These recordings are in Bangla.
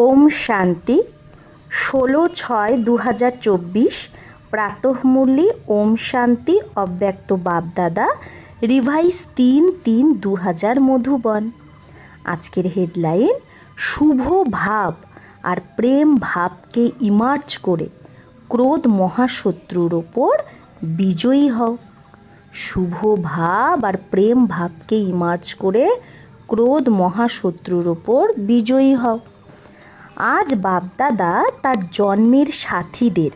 ওম শান্তি, ষোলো ছয় দু হাজার চব্বিশ প্রাতঃমূল্যে ওম শান্তি অব্যক্ত বাপদাদা, রিভাইস তিন তিন দু হাজার মধুবন। আজকের হেডলাইন, শুভ ভাব আর প্রেম ভাবকে ইমার্জ করে ক্রোধ মহাশত্রুর ওপর বিজয়ী হও। শুভ ভাব আর প্রেম ভাবকে ইমার্জ করে ক্রোধ মহাশত্রুর ওপর বিজয়ী হও। আজ বাপদাদা তার জন্মের সাথীদের।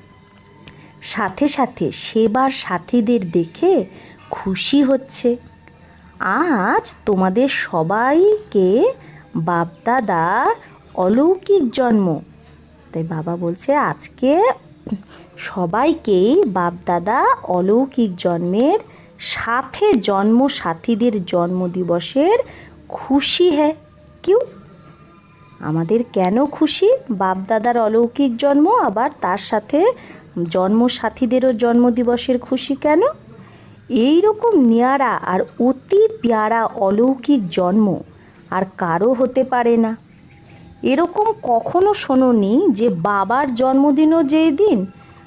সাথে সাথে সেবার সাথীদের দেখে খুশি হচ্ছে। আজ তোমাদের সবাইকে বাপদাদার অলৌকিক জন্ম। তাই বাবা বলছে, আজকে সবাইকেই বাপদাদা অলৌকিক জন্মের সাথে জন্ম, সাথীদের জন্মদিবসের খুশি হ্যাঁ কিউ আমাদের কেন খুশি? বাপদাদার অলৌকিক জন্ম, আবার তার সাথে জন্মসাথীদেরও জন্মদিবসের খুশি কেন? এই রকম নিয়ারা আর অতি পেয়ারা অলৌকিক জন্ম আর কারও হতে পারে না। এরকম কখনো শোনোনি যে বাবার জন্মদিনও যেই দিন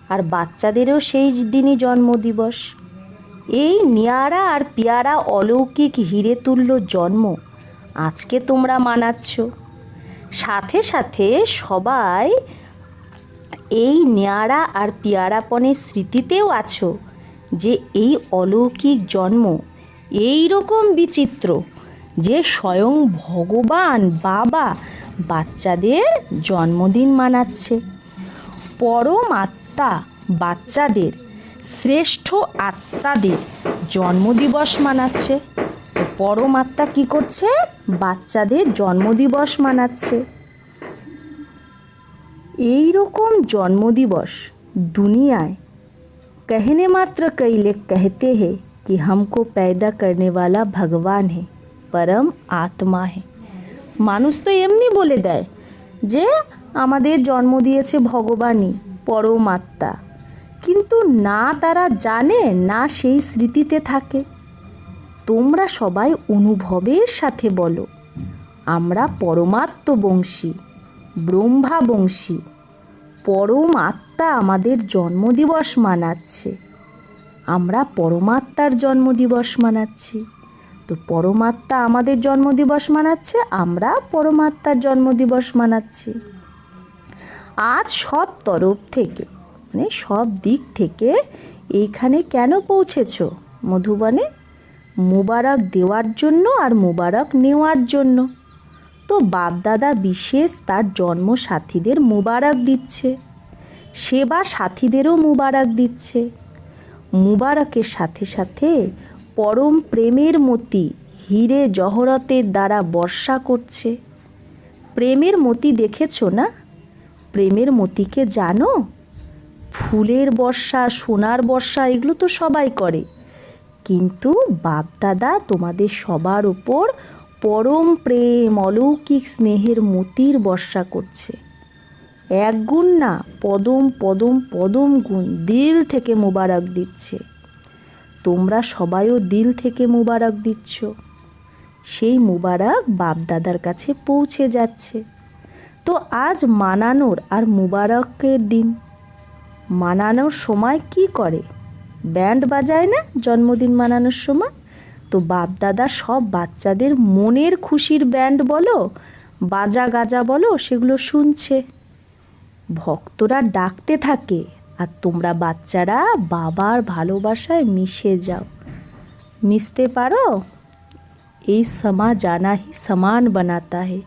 আর বাচ্চাদেরও সেই দিনই জন্মদিবস? এই নিয়ারা আর পেয়ারা অলৌকিক হিরে তুল্য জন্ম আজকে তোমরা মানাচ্ছ। সাথে সাথে সবাই এই নেয়ারা আর পিয়ারাপনের স্মৃতিতেও আছো যে এই অলৌকিক জন্ম এই রকম বিচিত্র যে স্বয়ং ভগবান বাবা বাচ্চাদের জন্মদিন মানাচ্ছে। পরম আত্মা বাচ্চাদের, শ্রেষ্ঠ আত্মাদের জন্মদিবস মানাচ্ছে। তো পরম আত্মা কী করছে বাচ্চাদের জন্মদিবস মানাচ্ছে এই রকম জন্মদিবস দুনিয়ায় कहने मात्र कई लोग कहते हैं कि हमको पैदा करने वाला भगवान है পরম আত্মা হে মানুষ তো এমনি বলে দেয় যে আমাদের জন্ম দিয়েছে ভগবানই পরম আত্মা কিন্তু না তারা জানে না সেই স্মৃতিতে থাকে তোমরা সবাই অনুভবের সাথে বলো। আমরা পরমাত্মবংশী, ব্রহ্মাবংশী। পরম আত্মা আমাদের জন্মদিবস মানাচ্ছে। আমরা পরমাত্মার জন্মদিবস মানাচ্ছি। তো পরমাত্মা আমাদের জন্মদিবস মানাচ্ছে, আমরা পরমাত্মার জন্মদিবস মানাচ্ছি। আজ সব তরফ থেকে মানে সব দিক থেকে এইখানে কেন পৌঁছেছ মধুবনে? মোবারক দেওয়ার জন্য আর মোবারক নেওয়ার জন্য। তো বাপদাদা বিশেষ তার জন্ম সাথীদের মুবারক দিচ্ছে। সেবা সাথীদেরও মুবারক দিচ্ছে। মুবারকের সাথে সাথে পরম প্রেমের মতি হিরে জহরতের দ্বারা বর্ষা করছে। প্রেমের মতি দেখেছ না? প্রেমের মতিকে জানো? ফুলের বর্ষা, সোনার বর্ষা, এগুলো তো সবাই করে। কিন্তু বাপদাদা তোমাদের সবার ওপর পরম প্রেম, অলৌকিক স্নেহের মতির বর্ষা করছে। এক গুণ না, পদম পদম পদম গুণ দিল থেকে মোবারক দিচ্ছে। তোমরা সবাইও দিল থেকে মোবারক দিচ্ছ। সেই মুবারক বাপদাদার কাছে পৌঁছে যাচ্ছে। তো আজ মানানোর আর মুবারকের দিন। মানানোর সময় কি করে? ব্যান্ড বাজায় না জন্মদিন মানানোর সময়? তো বাপদাদা সব বাচ্চাদের মনের খুশির ব্যান্ড বলো, বাজা গাজা বলো, সেগুলো শুনছে। ভক্তরা ডাকতে থাকে, আর তোমরা বাচ্চারা বাবার ভালোবাসায় মিশে যাও। মিশতে পারো? এই সমা জানা হি সমান বানাতা হে।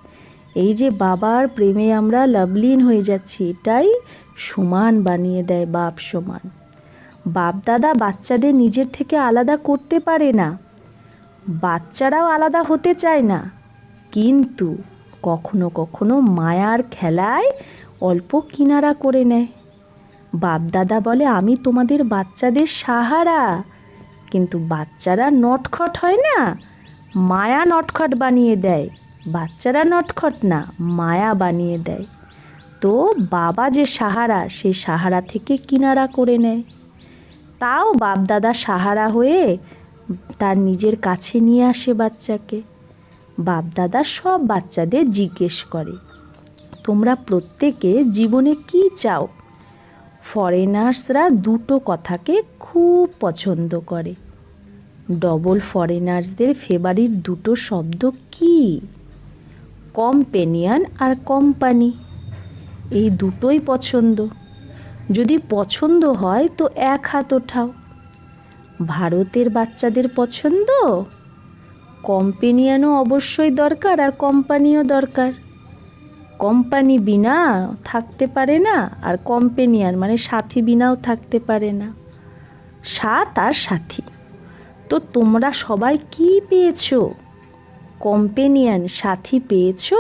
এই যে বাবার প্রেমে আমরা লবলীন হয়ে যাচ্ছি, এটাই সমান বানিয়ে দেয় বাপ সমান। বাপ দাদা বাচ্চাদের নিজের থেকে আলাদা করতে পারে না। বাচ্চারাও আলাদা হতে চায় না। কিন্তু কখনো কখনো মায়ার খেলায় অল্প কিনারা করে নেয়। বাপদাদা বলে, আমি তোমাদের বাচ্চাদের সাহারা। কিন্তু বাচ্চারা নটখট হয় না। মায়া নটখট বানিয়ে দেয়। বাচ্চারা নটখট না, মায়া বানিয়ে দেয়। তো বাবা যে সাহারা সেই সাহারা থেকে কিনারা করে নেয়। তাও বাপদাদা সাহারা হয়ে তার নিজের কাছে নিয়ে আসে বাচ্চাকে। বাপদাদা সব বাচ্চাদের জিজ্ঞেস করে, তোমরা প্রত্যেকে জীবনে কি চাও? ফরেনার্সরা দুটো কথাকে খুব পছন্দ করে। ডবল ফরেনার্সদের ফেভারিট দুটো শব্দ কি? কম্পেনিয়ান আর কোম্পানি এই দুটোই পছন্দ। যদি পছন্দ হয় তো এক হাত ওঠাও। ভারতের বাচ্চাদের পছন্দ? কম্পেনিয়ানও অবশ্যই দরকার আর কোম্পানিও দরকার। কোম্পানি বিনা থাকতে পারে না আর কম্পেনিয়ান মানে সাথী বিনাও থাকতে পারে না। সাত আর সাথী। তো তোমরা সবাই কি পেয়েছ? কম্পেনিয়ান সাথী পেয়েছ?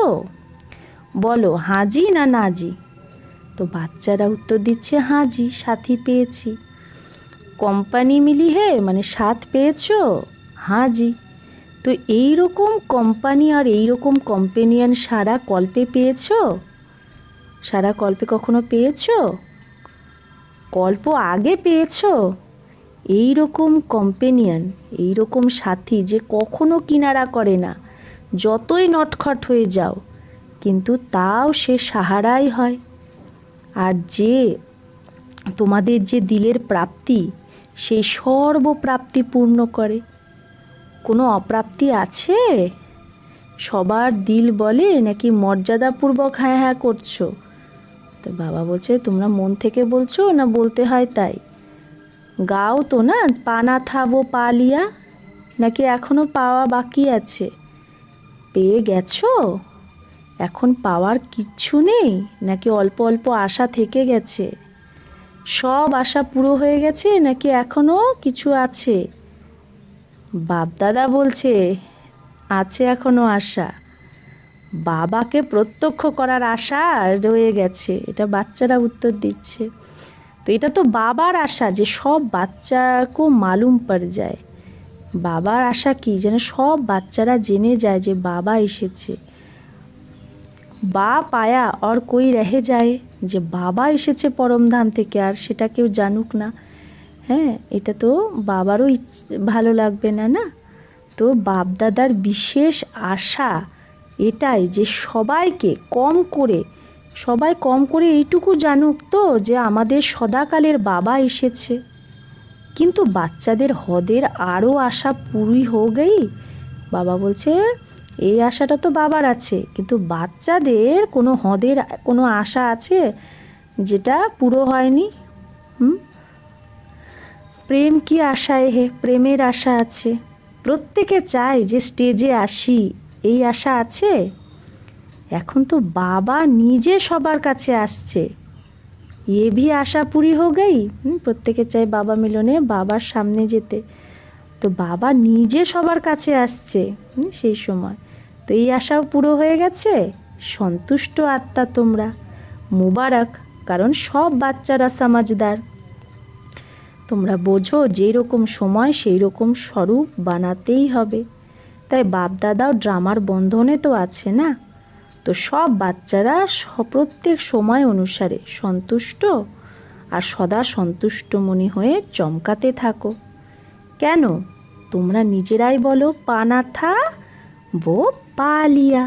বলো, হাজি না নাজি? তো বাচ্চারা উত্তর দিচ্ছে হাজি সাথী পেয়েছি। কোম্পানি মিলি হে মানে সাথ পেয়েছ? হাজি তো এই রকম কোম্পানি আর এই রকম কম্পেনিয়ান সারা কল্পে পেয়েছ? সারা কল্পে কখনো পেয়েছ? কল্প আগে পেয়েছ? এই রকম কম্পেনিয়ান এই রকম সাথী যে কখনো কিনারা করে না, যতই নটখট হয়ে যাও, কিন্তু তাও সে সাহারাই হয়। আর যে তোমাদের যে দিলের প্রাপ্তি সেই সর্বপ্রাপ্তি পূর্ণ করে। কোনো অপ্রাপ্তি আছে? সবার দিল বলে নাকি মর্যাদাপূর্বক হ্যাঁ হ্যাঁ করছ? তো বাবা বলছে, তোমরা মন থেকে বলছো না বলতে হয় তাই? গাও তো না পানা থাবো পালিয়া নাকি এখনও পাওয়া বাকি আছে? পেয়ে গেছো? এখন পাওয়ার কিচ্ছু নেই? নাকি অল্প অল্প আশা থেকে গেছে? সব আশা পুরো হয়ে গেছে নাকি এখনও কিছু আছে? বাপদাদা বলছে, আছে এখনও আশা। বাবাকে প্রত্যক্ষ করার আশা রয়ে গেছে। এটা বাচ্চারা উত্তর দিচ্ছে। তো এটা তো বাবার আশা যে সব বাচ্চাকেও মালুম পড় যায়। বাবার আশা কি? যেন সব বাচ্চারা জেনে যায় যে বাবা এসেছে। বাপ পায়া আর কই রেহে যায়, যে বাবা এসেছে পরমধাম থেকে আর সেটা কেউ জানুক না। হ্যাঁ এটা তো বাবারও ভালো লাগবে না না? তো বাপদাদার বিশেষ আশা এটাই যে সবাইকে কম করে, সবাই কম করে এইটুকু জানুক তো যে আমাদের সদাকালের বাবা এসেছে। কিন্তু বাচ্চাদের হদের আরও আশা পুরুই গেই। বাবা বলছে এই আশাটা তো বাবার আছে, কিন্তু বাচ্চাদের কোনো হদের, কোনো আশা আছে যেটা পুরো হয়নি? হুম? প্রেম কি আশায় হে? প্রেমের আশা আছে। প্রত্যেকে চায় যে স্টেজে আসি, এই আশা আছে? এখন তো বাবা নিজে সবার কাছে আসছে। এ ভি আশা পুরি হো গেই। প্রত্যেকে চায় বাবা মিলনে, বাবার সামনে যেতে। তো বাবা নিজে সবার কাছে আসছে সেই সময়। তো এই আশাও পুরো হয়ে গেছে। সন্তুষ্ট আত্মা তোমরা। মুবারক, কারণ সব বাচ্চারা সমাজদার। তোমরা বোঝো যেরকম সময় সেই রকম স্বরূপ বানাতেই হবে। তাই বাপদাদাও ড্রামার বন্ধনে তো আছে না? তো সব বাচ্চারা প্রত্যেক সময় অনুসারে সন্তুষ্ট আর সদা সন্তুষ্ট মনে হয়ে চমকাতে থাকো। কেন? তোমরা নিজেরাই বলো, পানাথা বো পালিয়া।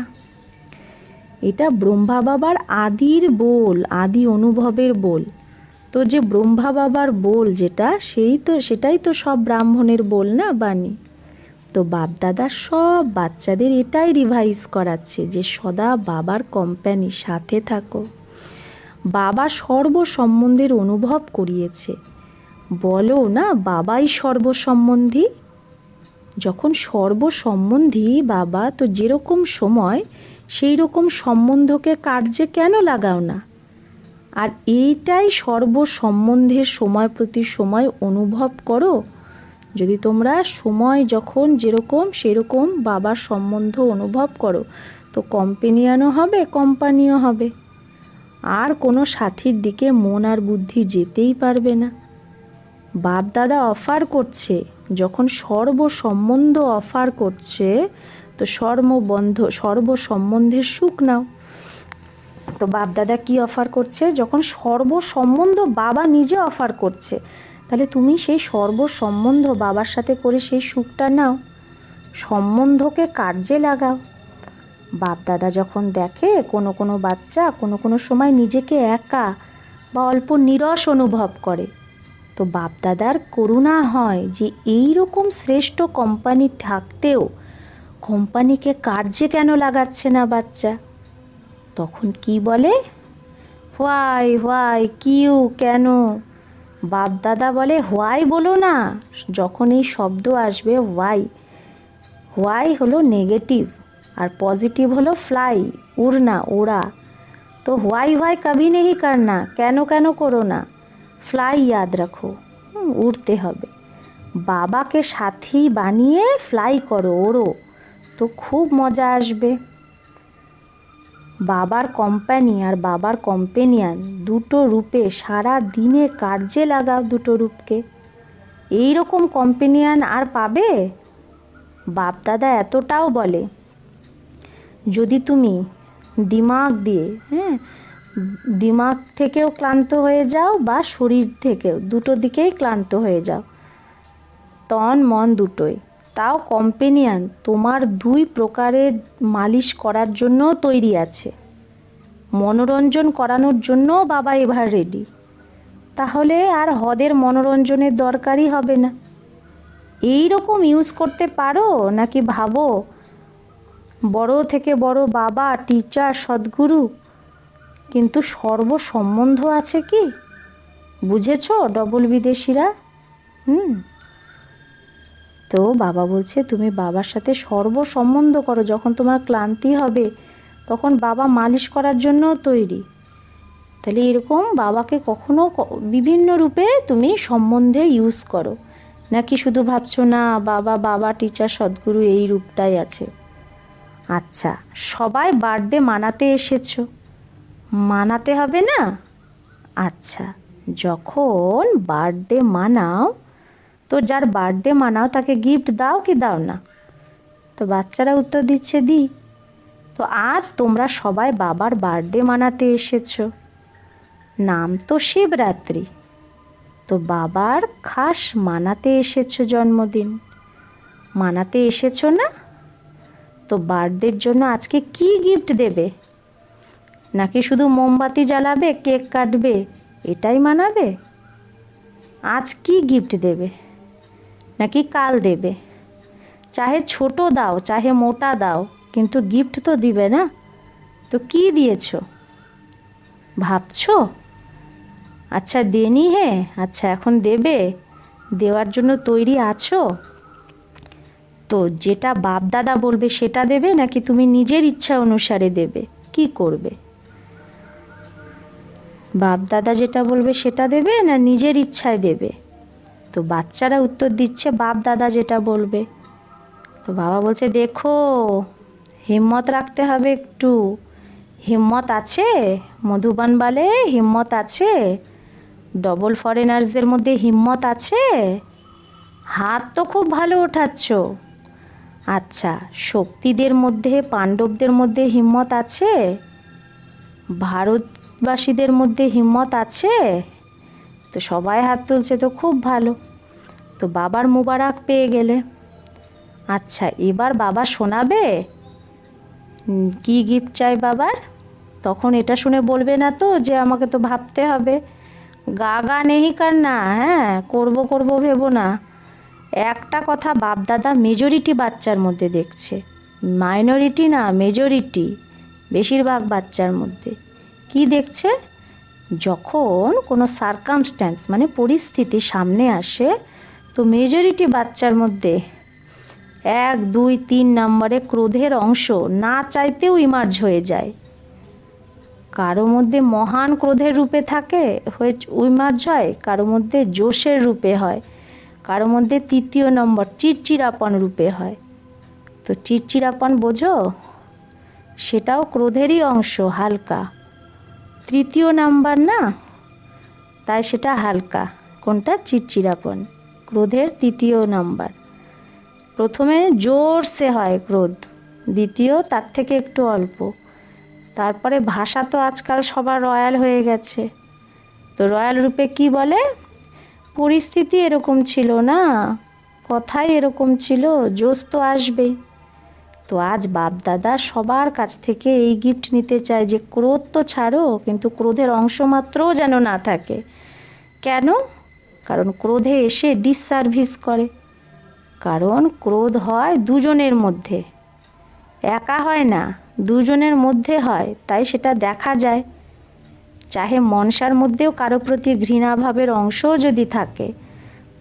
এটা ব্রহ্মা বাবার আদির বোল, আদি অনুভবের বোল। তো যে ব্রহ্মা বাবার বোল যেটা, সেই তো, সেটাই তো সব ব্রাহ্মণের বোল না, বাণী? তো বাপদাদা সব বাচ্চাদের এটাই রিভাইজ করাচ্ছে যে সদা বাবার কোম্পানি সাথে থাকো। বাবা সর্বসম্বন্ধের অনুভব করিয়েছে। বলো না, বাবাই সর্বসম্বন্ধী? যখন সর্বসম্বন্ধী বাবা, তো যেরকম সময় সেই রকম সম্বন্ধকে কার্যে কেন লাগাও না? আর এইটাই সর্বসম্বন্ধের সময় প্রতি সময় অনুভব করো। যদি তোমরা সময় যখন যেরকম, সেরকম বাবার সম্বন্ধ অনুভব করো, তো কম্পেনিয়ানও হবে, কোম্পানিও হবে। আর কোনো সাথীর দিকে মন আর বুদ্ধি যেতেই পারবে না। বাপ দাদা অফার করছে। যখন সর্বসম্বন্ধ অফার করছে, তো সর্ববন্ধ সর্বসম্বন্ধের সুখ নাও। তো বাপদাদা কি অফার করছে? যখন সর্বসম্বন্ধ বাবা নিজে অফার করছে, তাহলে তুমি সেই সর্বসম্বন্ধ বাবার সাথে করে সেই সুখটা নাও। সম্বন্ধকে কার্যে লাগাও। বাপ দাদা যখন দেখে কোনো কোনো বাচ্চা কোনো কোনো সময় নিজেকে একা বা অল্প নিরস অনুভব করে তো বাপ দাদার করুণা হয় যে এই রকম শ্রেষ্ঠ কোম্পানি থাকতেও কোম্পানিকে কার্যে কেন লাগাচ্ছে না বাচ্চা? তখন কি বলে? হোয়াই হোয়াই, কিউ, কেন? বাপ দাদা বলে, হোয়াই বলো না। যখন এই শব্দ আসবে, হোয়াই। হোয়াই হলো নেগেটিভ আর পজিটিভ হলো ফ্লাই, উড়না, ওড়া। তো হোয়াই হোয়াই, কবি নেই করনা কেন কেন করো না? ফ্লাই ইয়াদ রাখো। উড়তে হবে। বাবাকে সাথী বানিয়ে ফ্লাই করো, ওড়ো। তো খুব মজা আসবে। বাবার কোম্পানি আর বাবার কম্পেনিয়ান দুটো রূপে সারা দিনে কার্যে লাগাও দুটো রূপকে। এই রকম কম্পেনিয়ান আর পাবে? বাপ দাদা এতটাও বলে। যদি তুমি দিমাগ দিয়ে হ্যাঁ দিমাগ থেকেও ক্লান্ত হয়ে যাও বা শরীর থেকেও, দুটো দিকেই ক্লান্ত হয়ে যাও। তন, মন দুটোই। তাও কম্পেনিয়ান তোমার দুই প্রকারের মালিশ করার জন্য তৈরি আছে। মনোরঞ্জন করানোর জন্য বাবা এবার রেডি তাহলে আর হদের মনোরঞ্জনের দরকারই হবে না। এই রকম ইউজ করতে পারো নাকি ভাবো? বড় থেকে বড় বাবা টিচার সদ্গুরু কিন্তু সর্বসম্বন্ধ আছে কি? বুঝেছ, ডবল বিদেশিরা? হুম। তো বাবা বলছে, তুমি বাবার সাথে সর্বসম্বন্ধ করো, যখন তোমার ক্লান্তি হবে, তখন বাবা মালিশ করার জন্য তৈরি। তাহলে এরকম বাবাকে কখনো বিভিন্ন রূপে তুমি সম্বন্ধে ইউজ করো। নাকি শুধু ভাবছ, না, বাবা বাবা টিচার সদ্গুরু, এই রূপটাই আছে? আচ্ছা সবাই বার্থডে মানাতে এসেছ। মানাতে হবে না? আচ্ছা যখন বার্থডে মানাও, তো যার বার্থডে মানাও তাকে গিফট দাও কি দাও না? তো বাচ্চারা উত্তর দিচ্ছে দি। তো আজ তোমরা সবাই বাবার বার্থডে মানাতে এসেছ। নাম তো শিবরাত্রি। তো বাবার খাস মানাতে এসেছ জন্মদিন। মানাতে এসেছ না? তো বার্থডের জন্য আজকে কি গিফট দেবে? নাকি শুধু মোমবাতি জ্বালাবে, কেক কাটবে, এটাই মানাবে? আজ কি গিফট দেবে? নাকি কাল দেবে? চাহে ছোট দাও, চাহে মোটা দাও, কিন্তু গিফট তো দিবে না। তো কি দিয়েছ? ভাবছ? আচ্ছা দেনি হে আচ্ছা এখন দেবে। দেওয়ার জন্য তৈরি আছো? তো যেটা বাপ দাদা বলবে সেটা দেবে, নাকি তুমি নিজের ইচ্ছা অনুসারে দেবে? কি করবে? বাপ দাদা যেটা বলবে সেটা দেবে না নিজের ইচ্ছায় দেবে? তো বাচ্চারা উত্তর দিচ্ছে বাপ দাদা যেটা বলবে। তো বাবা বলছে, দেখো, হিম্মত রাখতে হবে একটু। হিম্মত আছে, মধুবান বলে হিম্মত আছে ডবল ফরেনার্সদের মধ্যে হিম্মত আছে। হাত তো খুব ভালো ওঠাচ্ছ। আচ্ছা শক্তিদের মধ্যে, পাণ্ডবদের মধ্যে হিম্মত আছে? ভারতবাসীদের মধ্যে হিম্মত আছে? তো সবাই হাত তুলছে, তো খুব ভালো। তো বাবার মুবারক পেয়ে গেলে। আচ্ছা এবার বাবা শোনাবে? কি গিফট চাই বাবার? তখন এটা শুনে বলবে না তো যে আমাকে তো ভাবতে হবে। গা গা নেই কার না হ্যাঁ? করব করব ভেবো না। একটা কথা বাপদাদা মেজরিটি বাচ্চার মধ্যে দেখছে। মাইনরিটি না মেজরিটি বেশিরভাগ বাচ্চার মধ্যে। কি দেখছে? যখন কোনো সার্কামস্ট্যান্স মানে পরিস্থিতি সামনে আসে, তো মেজরিটি বাচ্চার মধ্যে এক, দুই, তিন নম্বরে ক্রোধের অংশ না চাইতেও ইমার্জ হয়ে যায়। কারও মধ্যে মহান ক্রোধের রূপে থাকে হয়ে ইমার্জ হয়, কারও মধ্যে জোশের রূপে হয়, কারও মধ্যে তৃতীয় নম্বর চিরচিরাপন রূপে হয়। তো চিরচিরাপন বোঝো? সেটাও ক্রোধেরই অংশ, হালকা। তৃতীয় নাম্বার না? তাই সেটা হালকা। কোনটা? চিরচিরাপন। ক্রোধের তৃতীয় নাম্বার। প্রথমে জোরসে হয় ক্রোধ, দ্বিতীয় তার থেকে একটু অল্প। তারপরে ভাষা তো আজকাল সবার রয়্যাল হয়ে গেছে। তো রয়্যাল রূপে কি বলে? পরিস্থিতি এরকম ছিল না। কথাই এরকম ছিল, জোশ তো আসবেই। তো আজ বাপদাদা সবার কাছ থেকে এই গিফট নিতে চায় যে ক্রোধ তো ছাড়ো, কিন্তু ক্রোধের অংশ মাত্রও যেন না থাকে। কেন? কারণ ক্রোধে এসে ডিসসার্ভিস করে। কারণ ক্রোধ হয় দুজনের মধ্যে। একা হয় না, দুজনের মধ্যে হয়, তাই সেটা দেখা যায়। চাহে মনসার মধ্যেও কারও প্রতি ঘৃণাভাবের অংশও যদি থাকে,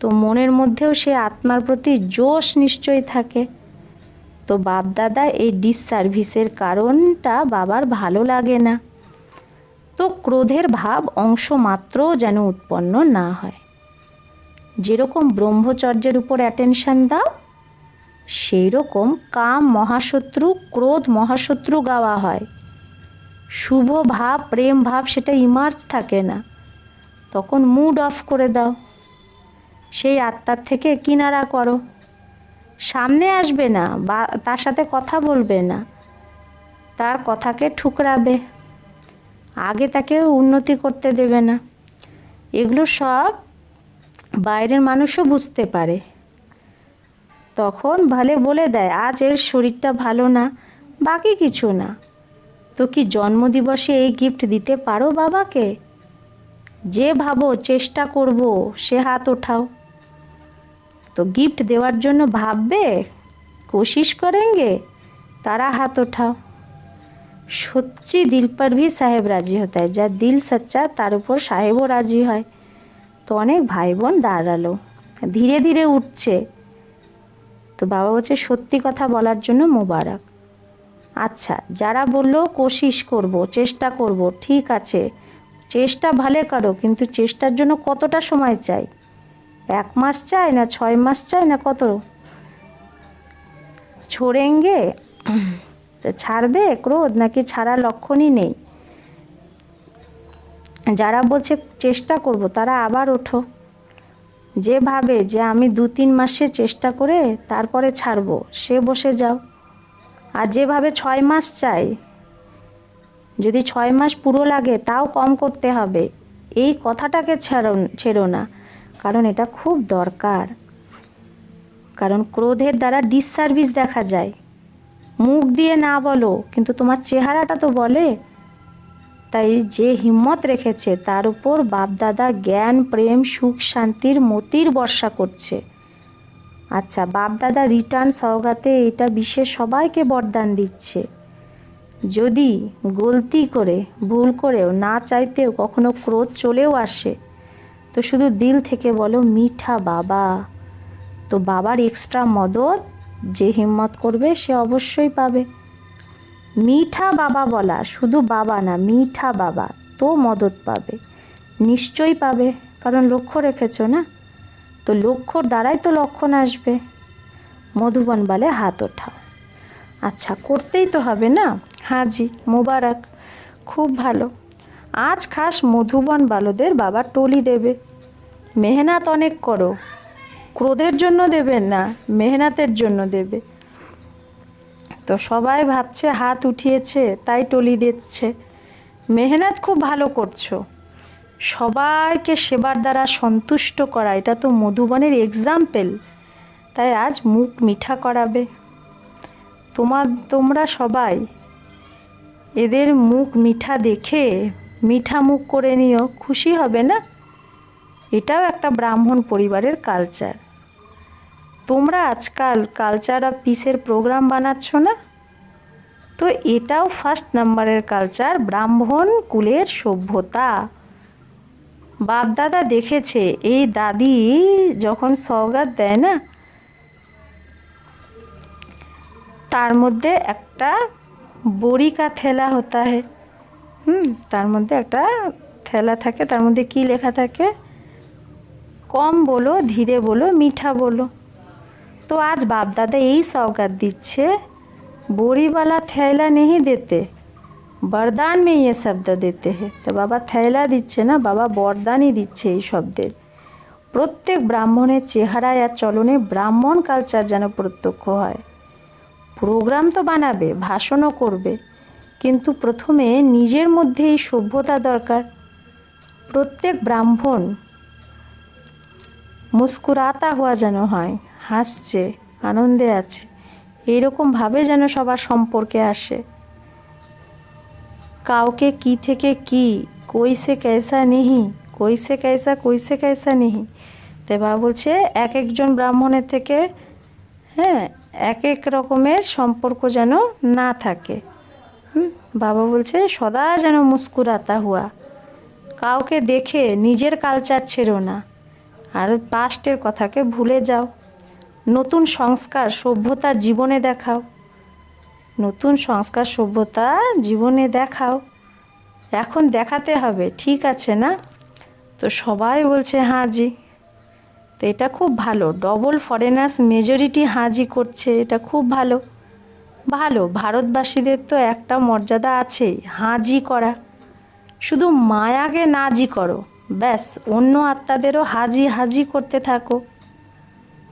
তো মনের মধ্যেও সে আত্মার প্রতি জোশ নিশ্চয়ই থাকে। তো বাপদাদা এই ডিসসার্ভিসের কারণটা বাবার ভালো লাগে না। তো ক্রোধের ভাব অংশ মাত্রও যেন উৎপন্ন না হয়। যেরকম ব্রহ্মচর্যের উপর অ্যাটেনশন দাও সেই রকম কাম মহাশত্রু, ক্রোধ মহাশত্রু গাওয়া হয়। শুভ ভাব, প্রেম ভাব সেটা ইমার্জ থাকে না। তখন মুড অফ করে দাও। সেই আত্মার থেকে কিনারা করো। সামনে আসবে না, বা তার সাথে কথা বলবে না, তার কথাকে ঠুকরাবে, আগে তাকে উন্নতি করতে দেবে না। এগুলো সব বাইরের মানুষও বুঝতে পারে। তখন ভালে বলে দেয়, আজ এর শরীরটা ভালো না, বাকি কিছু না। তো কি জন্মদিবসে এই গিফট দিতে পারো বাবাকে? যে ভাবো চেষ্টা করব, সে হাত ওঠাও। তো গিফট দেওয়ার জন্য ভাববে, কোশিশ করেঙ্গে? তারা হাত ওঠাও। সত্যি দিল পর ভি সাহেব রাজি হতে হয়। যার দিল সচ্চা, তার উপর সাহেবও রাজি হয়। তো অনেক ভাই বোন দাঁড়াল। ধীরে ধীরে উঠছে। তো বাবা বলছে, সত্যি কথা বলার জন্য মোবারক। আচ্ছা যারা বলল, কোশিশ করব, চেষ্টা করব, ঠিক আছে। চেষ্টা ভালো করো, কিন্তু চেষ্টার জন্য কতটা সময় চাই? এক মাস চাই না ছয় মাস চাই না কত? ছোড়েঙ্গে? তো ছাড়বে ক্রোধ নাকি ছাড়ার লক্ষণই নেই? যারা বলছে চেষ্টা করব, তারা আবার ওঠো। যে ভাবে যে আমি দু তিন মাসে চেষ্টা করে তারপরে ছাড়বো, সে বসে যাও। আর যেভাবে ছয় মাস চাই, যদি ছয় মাস পুরো লাগে, তাও কম করতে হবে। এই কথাটাকে ছেড়ো ছেড়ো না। কারণ এটা খুব দরকার। কারণ ক্রোধের দ্বারা ডিসসার্ভিস দেখা যায়। মুখ দিয়ে না বলো, কিন্তু তোমার চেহারাটা তো বলে। তাই যে হিম্মত রেখেছে, তার উপর বাপদাদা জ্ঞান, প্রেম, সুখ, শান্তির মতির বর্ষা করছে। আচ্ছা বাপদাদা রিটার্ন সওগাতে এটা বিশেষ সবাইকে বরদান দিচ্ছে। যদি গলতি করে, ভুল করেও না চাইতেও কখনো ক্রোধ চলেও আসে তো শুধু দিল থেকে বলো, মিঠা বাবা। তো বাবার এক্সট্রা মদত যে হিম্মত করবে সে অবশ্যই পাবে। মিঠা বাবা বলা শুধু বাবা না, মিঠা বাবা তো মদত পাবে, নিশ্চয়ই পাবে, কারণ লক্ষ্য রেখেছো না? তো লক্ষ্যর দ্বারাই তো লক্ষণ আসবে। মধুবন বলে, হাত ওঠাও। আচ্ছা করতেই তো হবে না? হাজি, মোবারক, খুব ভালো। আজ খাস মধুবন বালদের বাবা টলি দেবে। মেহনত অনেক করো। ক্রোধের জন্য দেবেন না, মেহনাতের জন্য দেবে। তো সবাই ভাবছে, হাত উঠিয়েছে, তাই টলি দিচ্ছে। মেহনত খুব ভালো করছ। সবাইকে সেবার দ্বারা সন্তুষ্ট করা, এটা তো মধুবনের এক্সাম্পল তাই আজ মুখ মিঠা করাবে। তোমার তোমরা সবাই এদের মুখ মিঠা দেখে মিঠা মুখ করে নিও, খুশি হবে না? এটাও একটা ব্রাহ্মণ পরিবারের কালচার তোমরা আজকাল কালচার অফ পিসের প্রোগ্রাম বানাচ্ছ না? তো এটাও ফার্স্ট নাম্বারের কালচার ব্রাহ্মণ কুলের সভ্যতা। বাপদাদা দেখেছে, এই দাদি যখন সওগাত দেয় না, তার মধ্যে একটা বড়িকা থেলা হতা হে। হুম, তার মধ্যে একটা থেলা থাকে, তার মধ্যে কি লেখা থাকে? কম বলো, ধীরে বলো, মিঠা বলো। তো আজ বাপ দাদা এই সওগাত দিচ্ছে বড়িওয়ালা থেলা নেই দেতে, বরদান মে এ শব্দ দেতে হে। তো বাবা থেলা দিচ্ছে না, বাবা বরদানই দিচ্ছে এই শব্দের। প্রত্যেক ব্রাহ্মণের চেহারায় আর চলনে ব্রাহ্মণ কালচার যেন প্রত্যক্ষ হয়। প্রোগ্রাম তো বানাবে, ভাষণও করবে। কিন্তু প্রথমে নিজের মধ্যে এই সভ্যতা দরকার। প্রত্যেক ব্রাহ্মণ মুস্কুরাতা হওয়া যেন হয়, হাসছে, আনন্দে আছে। এইরকমভাবে যেন সবার সম্পর্কে আসে। কাউকে কি থেকে কি কইসে ক্যাসা নেহি কইসে ক্যাসা কইসে ক্যাসা নেহি। তে বাবা বলছে, এক একজন ব্রাহ্মণের থেকে হ্যাঁ এক এক রকমের সম্পর্ক যেন না থাকে। বাবা বলছে, সদা যেন মুস্কুরাতা হুয়া। কাউকে দেখে নিজের কালচার ছেড়ো না। আর পাস্টের কথাকে ভুলে যাও। নতুন সংস্কার সভ্যতা জীবনে দেখাও। নতুন সংস্কার সভ্যতা জীবনে দেখাও। এখন দেখাতে হবে, ঠিক আছে না? তো সবাই বলছে হাজি তো এটা খুব ভালো। ডবল ফরেনার্স মেজরিটি হাজি করছে, এটা খুব ভালো। ভালো, ভারতবাসীদের তো একটা মর্যাদা আছে হাজি করা। শুধু মায়াকে নাজি করো, ব্যাস, অন্য আত্মাদেরও হাজি হাজি করতে থাকো।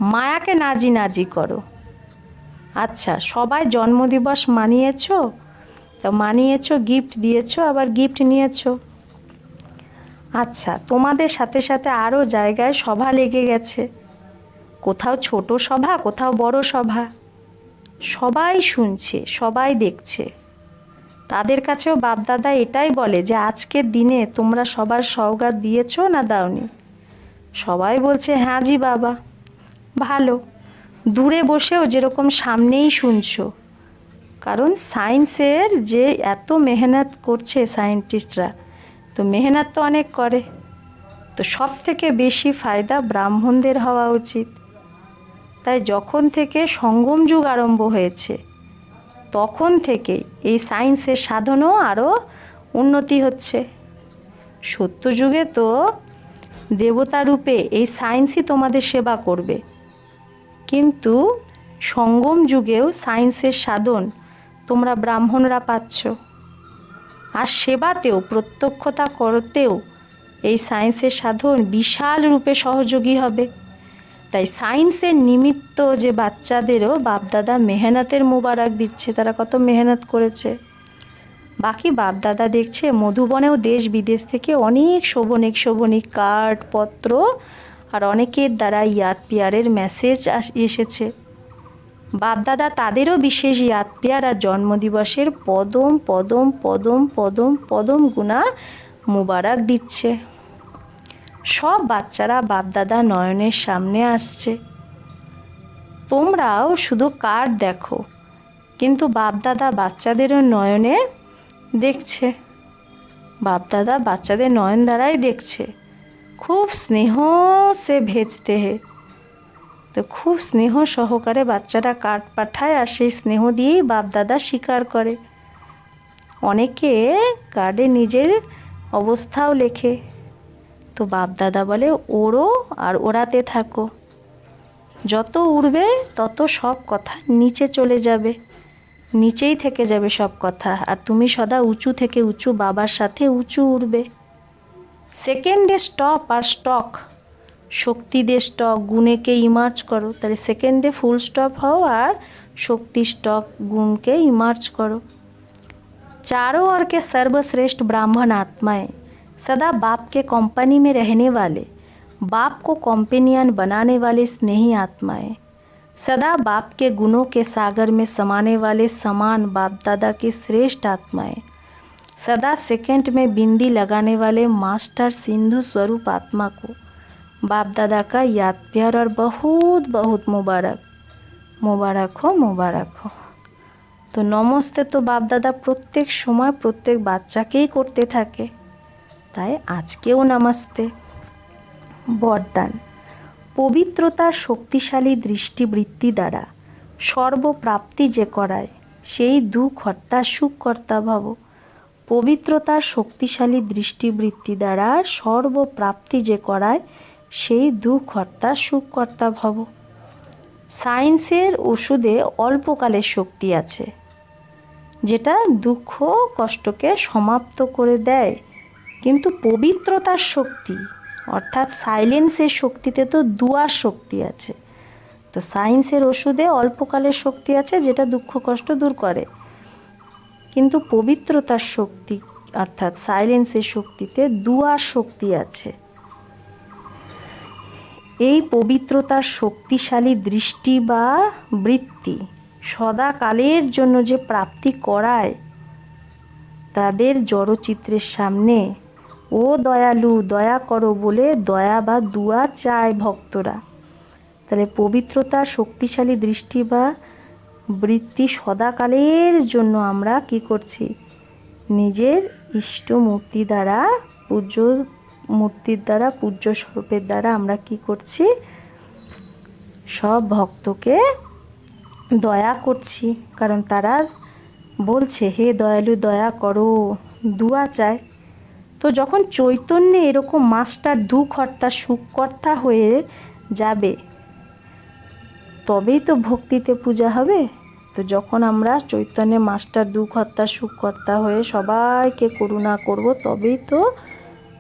মায়াকে নাজি নাজি করো। আচ্ছা সবাই জন্মদিবস মানিয়েছো? তো মানিয়েছো গিফট দিয়েছ, আবার গিফট নিয়েছো। আচ্ছা তোমাদের সাথে সাথে আরও জায়গায় সভা লেগে গেছে। কোথাও ছোট সভা, কোথাও বড় সভা। সবাই শুনছে, সবাই দেখছে। তাদের কাছেও বাপদাদা এটাই বলে যে, আজকের দিনে তোমরা সবার সওগাত দিয়েছ না দাওনি? সবাই বলছে হ্যাঁ জি বাবা, ভালো। দূরে বসেও যেরকম সামনেই শুনছো। কারণ সায়েন্সের যে এত মেহনত করছে সায়েন্টিস্টরা, তো মেহনত তো অনেক করে। তো সব থেকে বেশি ফায়দা ব্রাহ্মণদের হওয়া উচিত। তাই যখন থেকে সঙ্গম যুগ আরম্ভ হয়েছে, তখন থেকে এই সায়েন্সের সাধনও আরও উন্নতি হচ্ছে। সত্য যুগে তো দেবতা রূপে এই সায়েন্সই তোমাদের সেবা করবে। কিন্তু সঙ্গম যুগেও সায়েন্সের সাধন তোমরা ব্রাহ্মণরা পাচ্ছ। আর সেবাতেও, প্রত্যক্ষতা করতেও এই সায়েন্সের সাধন বিশাল রূপে সহযোগী হবে। তাই সায়েন্সের নিমিত্ত যে বাচ্চাদেরও বাপদাদা মেহনতের মুবারক দিচ্ছে, তারা কত মেহনত করেছে। বাকি বাপদাদা দেখছে মধুবনেও দেশ বিদেশ থেকে অনেক শোভনিক শোভনিক কার্ড পত্র আর অনেকের দ্বারা ইয়াদ পিয়ারের মেসেজ এসেছে। বাপদাদা তাদেরও বিশেষ ইয়াদ পিয়ার আর জন্মদিবসের পদম পদম পদম পদম পদম গুণা মুবারক দিচ্ছে। সব বাচ্চারা বাপদাদা নয়নের সামনে আসছে। তোমরাও শুধু কার্ড দেখো, কিন্তু বাপদাদা বাচ্চাদেরও নয়নে দেখছে। বাপদাদা বাচ্চাদের নয়ন দ্বারাই দেখছে। খুব স্নেহ সে ভেজতে হে। তো খুব স্নেহ সহকারে বাচ্চারা কার্ড পাঠায় আর সেই স্নেহ দিয়েই বাপদাদা স্বীকার করে। অনেকে কার্ডে নিজের অবস্থাও লেখে। তো বাপদাদা বলে ওড়ো আর ওড়াতে থাকো যত উড়বে তত সব কথা নিচে চলে যাবে নিচেই থেকে যাবে সব কথা আর তুমি সদা উঁচু থেকে উঁচু বাবার সাথে উঁচু উড়বে সেকেন্ডে স্টপ আর স্টক শক্তি দিয়ে স্টক গুণেকে ইমার্জ করো তাহলে সেকেন্ডে ফুল স্টপ হও আর শক্তি স্টক গুণকে ইমার্জ করো चारों ओर के सर्वश्रेष्ठ ब्राह्मण आत्माएं सदा बाप के कंपनी में रहने वाले बाप को कॉम्पेनियन बनाने वाले स्नेही आत्माएं सदा बाप के गुणों के सागर में समाने वाले समान बाप दादा की श्रेष्ठ आत्माएं सदा सेकंड में बिंदी लगाने वाले मास्टर सिंधु स्वरूप आत्मा को बाप दादा का याद प्यार और बहुत बहुत मुबारक मुबारक हो मुबारक हो তো নমস্তে তো বাপদাদা প্রত্যেক সময় প্রত্যেক বাচ্চাকেই করতে থাকে তাই আজকেও নমস্তে। বরদান পবিত্রতার শক্তিশালী দৃষ্টিবৃত্তি দ্বারা সর্বপ্রাপ্তি যে করায়, সেই দুঃখর্তা সুখকর্তা ভব। পবিত্রতার শক্তিশালী দৃষ্টিবৃত্তি দ্বারা সর্বপ্রাপ্তি যে করায়, সেই দুঃখর্তা সুখকর্তা ভব। সায়েন্সের ওষুধে অল্পকালের শক্তি আছে, যেটা দুঃখ কষ্টকে সমাপ্ত করে দেয় কিন্তু পবিত্রতার শক্তি, অর্থাৎ সাইলেন্সের শক্তিতে তো দুয়ার শক্তি আছে। তো সায়েন্সের ওষুধে অল্পকালের শক্তি আছে, যেটা দুঃখ, কষ্ট দূর করে। কিন্তু পবিত্রতার শক্তি, অর্থাৎ সাইলেন্সের শক্তিতে দুয়ার শক্তি আছে। এই পবিত্রতার শক্তিশালী দৃষ্টি বা বৃত্তি সদাকালের জন্য যে প্রাপ্তি করায়, তাদের জড়চিত্রের সামনে ও দয়ালু, দয়া করো বলে দয়া বা দুয়া চায় ভক্তরা। তাহলে পবিত্রতা, শক্তিশালী দৃষ্টি বা বৃত্তি সদাকালের জন্য আমরা কি করছি? নিজের ইষ্ট মূর্তি দ্বারা, পূজ্য মূর্তির দ্বারা, পূজ্য স্বরূপের দ্বারা আমরা কি করছি? সব ভক্তকে দয়া করছি। কারণ তারা বলছে, হে দয়ালু, দয়া করো, দুয়া চায়। তো যখন চৈতন্যে এরকম মাস্টার দুঃখর্তা, সুখকর্তা হয়ে যাবে, তবেই তো ভক্তিতে পূজা হবে। তো যখন আমরা চৈতন্যে মাস্টার দুঃখর্তা, সুখকর্তা হয়ে সবাইকে করুণা করব, তবেই তো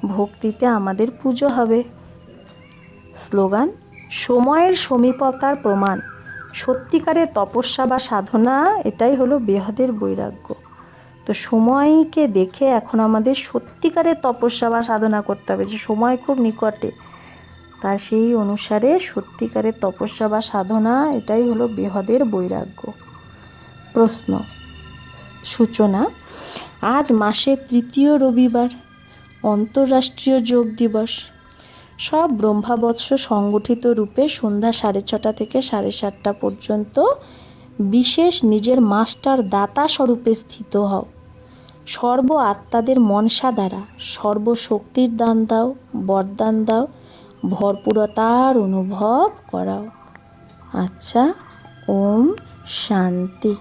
ভক্তিতে আমাদের পুজো হবে। স্লোগান, সময়ের সমীপতার প্রমাণ। সত্যিকারের তপস্যা বা সাধনা, এটাই হলো বেহদের বৈরাগ্য। তো সময়কে দেখে এখন আমাদের সত্যিকারের তপস্যা বা সাধনা করতে হবে যে সময় খুব নিকটে। তার সেই অনুসারে সত্যিকারের তপস্যা বা সাধনা এটাই হলো বৃহদের বৈরাগ্য। প্রশ্ন, সূচনা, আজ মাসের তৃতীয় রবিবার অন্তর্রাষ্ট্রীয় যোগ দিবস। সব ব্রহ্মাবৎস সংগঠিত রূপে সন্ধ্যা সাড়ে ছটা থেকে সাড়ে সাতটা পর্যন্ত বিশেষ নিজের মাস্টার দাতা স্বরূপে স্থিত হও। সর্ব আত্মাদের মনসা দ্বারা সর্বশক্তির দান দাও, বরদান দাও, ভরপুরতার অনুভব করাও। আচ্ছা ওম শান্তি।